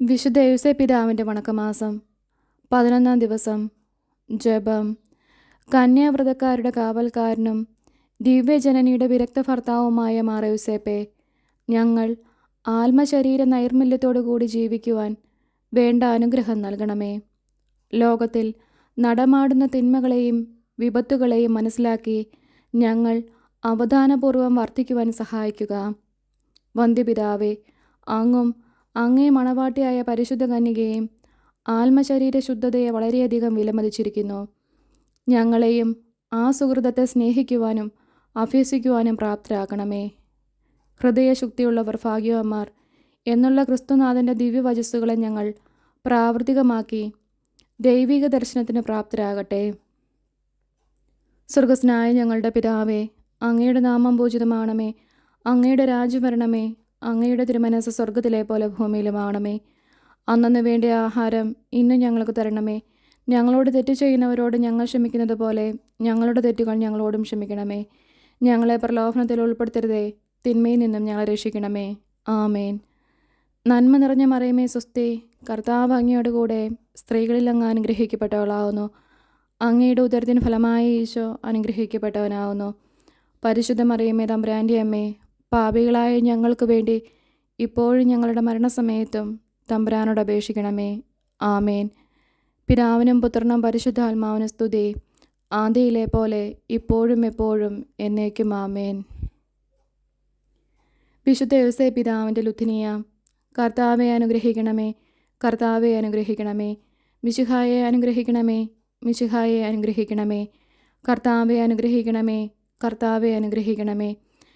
വിശുദ്ധ യുസെ പിതാവിന്റെ വണക്കമാസം പതിനൊന്നാം ദിവസം ജപം. കന്യാവ്രതക്കാരുടെ കാവൽക്കാരനും ദിവ്യജനനിയുടെ വിരക്ത ഭർത്താവുമായ മാറയുസേപ്പെ ഞങ്ങൾ ആത്മശരീര നൈർമല്യത്തോടു കൂടി ജീവിക്കുവാൻ വേണ്ട അനുഗ്രഹം നൽകണമേ. ലോകത്തിൽ നടമാടുന്ന തിന്മകളെയും വിപത്തുകളെയും മനസ്സിലാക്കി ഞങ്ങൾ അവധാനപൂർവം വർദ്ധിക്കുവാൻ സഹായിക്കുക. വന്ധ്യപിതാവേ അങ്ങും അങ്ങേ മണവാട്ടിയായ പരിശുദ്ധ കന്യകയും ആത്മശരീര ശുദ്ധതയെ വളരെയധികം വിലമതിച്ചിരിക്കുന്നു. ഞങ്ങളെയും ആ സുഹൃതത്തെ സ്നേഹിക്കുവാനും അഭ്യസിക്കുവാനും പ്രാപ്തരാക്കണമേ. ഹൃദയശുക്തിയുള്ളവർ ഭാഗ്യവന്മാർ എന്നുള്ള ക്രിസ്തുനാഥന്റെ ദിവ്യവചസ്സുകളെ ഞങ്ങൾ പ്രാവർത്തികമാക്കി ദൈവിക ദർശനത്തിന് പ്രാപ്തരാകട്ടെ. സ്വർഗസ്നായ ഞങ്ങളുടെ പിതാവേ അങ്ങയുടെ നാമം പൂജിതമാണമേ അങ്ങയുടെ രാജ്യം വരണമേ അങ്ങയുടെ തിരുമനസ് സ്വർഗത്തിലെ പോലെ ഭൂമിയിലുമാവണമേ അന്നു വേണ്ടിയ ആഹാരം ഇന്നും ഞങ്ങൾക്ക് തരണമേ. ഞങ്ങളോട് തെറ്റ് ചെയ്യുന്നവരോട് ഞങ്ങൾ ക്ഷമിക്കുന്നത് പോലെ ഞങ്ങളുടെ തെറ്റുകൾ ഞങ്ങളോടും ക്ഷമിക്കണമേ. ഞങ്ങളെ പ്രലോഭനത്തിൽ ഉൾപ്പെടുത്തരുതേ. തിന്മയിൽ നിന്നും ഞങ്ങളെ രക്ഷിക്കണമേ. ആമേൻ. നന്മ നിറഞ്ഞ മറിയമേ സ്വസ്തി. കർത്താവ് അങ്ങയോട് കൂടെ സ്ത്രീകളിൽ അങ്ങ് അനുഗ്രഹിക്കപ്പെട്ടവളാവുന്നു. അങ്ങയുടെ ഉദരത്തിന് ഫലമായ ഈശോ അനുഗ്രഹിക്കപ്പെട്ടവനാവുന്നു. പരിശുദ്ധ മറിയമ്മേ തമ്പ്രാന്റെ അമ്മേ പാപികളായ ഞങ്ങൾക്ക് വേണ്ടി ഇപ്പോഴും ഞങ്ങളുടെ മരണസമയത്തും തമ്പുരാനോട് അപേക്ഷിക്കണമേ. ആമേൻ. പിതാവിനും പുത്രനും പരിശുദ്ധാത്മാവിനും സ്തുതി. ആന്തിയിലെ പോലെ ഇപ്പോഴും എപ്പോഴും എന്നേക്കും ആമേൻ. വിശുദ്ധ യോസേ പിതാവിന്റെ ലുത്തിനിയ കർത്താവെ അനുഗ്രഹിക്കണമേ കർത്താവെ അനുഗ്രഹിക്കണമേ മിശുഹായെ അനുഗ്രഹിക്കണമേ മിശുഹായെ അനുഗ്രഹിക്കണമേ കർത്താവെ അനുഗ്രഹിക്കണമേ കർത്താവെ അനുഗ്രഹിക്കണമേ.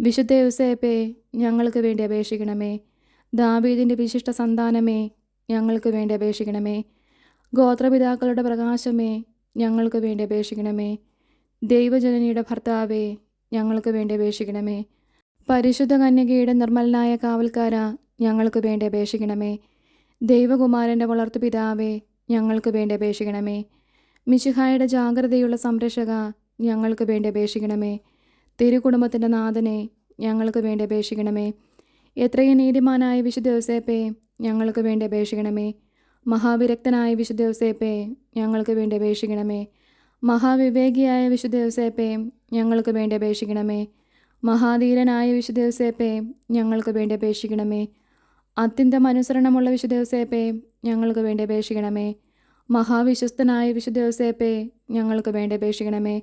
വിശുദ്ധ യുസേപ്പേ ഞങ്ങൾക്ക് വേണ്ടി അപേക്ഷിക്കണമേ. ദാവീദിന്റെ വിശിഷ്ട സന്താനമേ ഞങ്ങൾക്ക് വേണ്ടി അപേക്ഷിക്കണമേ. ഗോത്രപിതാക്കളുടെ പ്രകാശമേ ഞങ്ങൾക്ക് വേണ്ടി അപേക്ഷിക്കണമേ. ദൈവജനനിയുടെ ഭർത്താവേ ഞങ്ങൾക്ക് വേണ്ടി അപേക്ഷിക്കണമേ. പരിശുദ്ധ കന്യകയുടെ നിർമ്മലനായ കാവൽക്കാര ഞങ്ങൾക്ക് വേണ്ടി അപേക്ഷിക്കണമേ. ദൈവകുമാരന്റെ വളർത്തു പിതാവേ ഞങ്ങൾക്ക് വേണ്ടി അപേക്ഷിക്കണമേ. മിശിഹായുടെ ജാഗ്രതയുള്ള സംരക്ഷക ഞങ്ങൾക്ക് വേണ്ടി അപേക്ഷിക്കണമേ. തിരുകുടുംബത്തിന്റെ നാഥനെ ഞങ്ങൾക്ക് വേണ്ടി അപേക്ഷിക്കണമേ. എത്രയും നീതിമാനായ വിശുദ്ധ യോസേപ്പേ ഞങ്ങൾക്ക് വേണ്ടി അപേക്ഷിക്കണമേ. മഹാവിരക്തനായ വിശുദ്ധ യോസേപ്പേ ഞങ്ങൾക്ക് വേണ്ടി അപേക്ഷിക്കണമേ. മഹാവിവേകിയായ വിശുദ്ധ യോസേപ്പേ ഞങ്ങൾക്ക് വേണ്ടി അപേക്ഷിക്കണമേ. മഹാധീരനായ വിശുദ്ധ യോസേപ്പേ ഞങ്ങൾക്ക് വേണ്ടി അപേക്ഷിക്കണമേ. അത്യന്തം അനുസരണമുള്ള വിശുദ്ധ യോസേപ്പേ ഞങ്ങൾക്ക് വേണ്ടി അപേക്ഷിക്കണമേ. മഹാവിശ്വസ്തനായ വിശുദ്ധ യോസേപ്പേ ഞങ്ങൾക്ക് വേണ്ടി അപേക്ഷിക്കണമേ.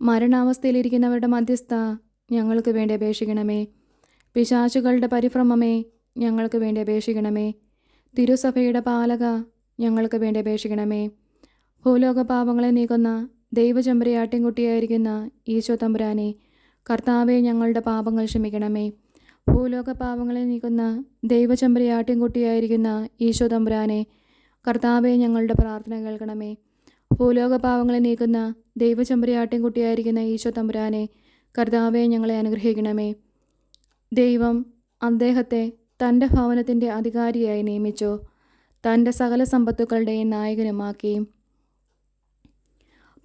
മരണാവസ്ഥയിലിരിക്കുന്നവരുടെ മധ്യസ്ഥ ഞങ്ങൾക്ക് വേണ്ടി അപേക്ഷിക്കണമേ. പിശാചുകളുടെ പരിഭ്രമമേ ഞങ്ങൾക്ക് വേണ്ടി അപേക്ഷിക്കണമേ. തിരുസഭയുടെ പാലക ഞങ്ങൾക്ക് വേണ്ടി അപേക്ഷിക്കണമേ. ഭൂലോക പാപങ്ങളെ നീക്കുന്ന ദൈവചമ്പരയാട്ടിൻകുട്ടിയായിരിക്കുന്ന ഈശോ തമ്പുരാനെ കർത്താവെ ഞങ്ങളുടെ പാപങ്ങൾ ക്ഷമിക്കണമേ. ഭൂലോക പാപങ്ങളെ നീക്കുന്ന ദൈവചമ്പരയാട്ടിൻകുട്ടിയായിരിക്കുന്ന ഈശോ തമ്പുരാനെ കർത്താവെ ഞങ്ങളുടെ പ്രാർത്ഥന കേൾക്കണമേ. ഭൂലോക പാവങ്ങളെ നീക്കുന്ന ദൈവചമ്പരയാട്ടിൻകുട്ടിയായിരിക്കുന്ന ഈശോ തമ്പുരാനെ കർത്താവെ ഞങ്ങളെ അനുഗ്രഹിക്കണമേ. ദൈവം അദ്ദേഹത്തെ തന്റെ ഭവനത്തിന്റെ അധികാരിയായി നിയമിച്ചു. തന്റെ സകല സമ്പത്തുക്കളുടെയും നായകനുമാക്കി.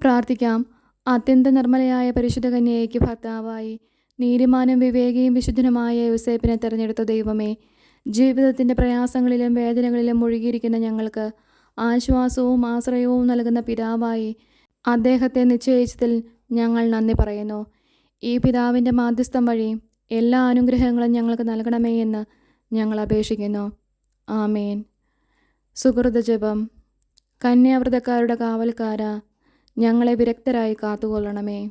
പ്രാർത്ഥിക്കാം. അത്യന്ത നിർമ്മലയായ പരിശുദ്ധ കന്യയ്ക്ക് ഭർത്താവായി നീതിമാനും വിവേകിയും വിശുദ്ധനുമായ യുസേപ്പിനെ തിരഞ്ഞെടുത്ത ദൈവമേ ജീവിതത്തിന്റെ പ്രയാസങ്ങളിലും വേദനകളിലും മുഴുകിയിരിക്കുന്ന ഞങ്ങൾക്ക് ആശ്വാസവും ആശ്രയവും നൽകുന്ന പിതാവായി അദ്ദേഹത്തെ നിശ്ചയിച്ചതിൽ ഞങ്ങൾ നന്ദി പറയുന്നു. ഈ പിതാവിന്റെ മാധ്യസ്ഥം വഴി എല്ലാ അനുഗ്രഹങ്ങളും ഞങ്ങൾക്ക് നൽകണമേ എന്ന് ഞങ്ങൾ അപേക്ഷിക്കുന്നു. ആമേൻ. സുഹൃത ജപം. കന്യാവ്രതക്കാരുടെ കാവൽക്കാര ഞങ്ങളെ വിരക്തരായി കാത്തുകൊള്ളണമേ.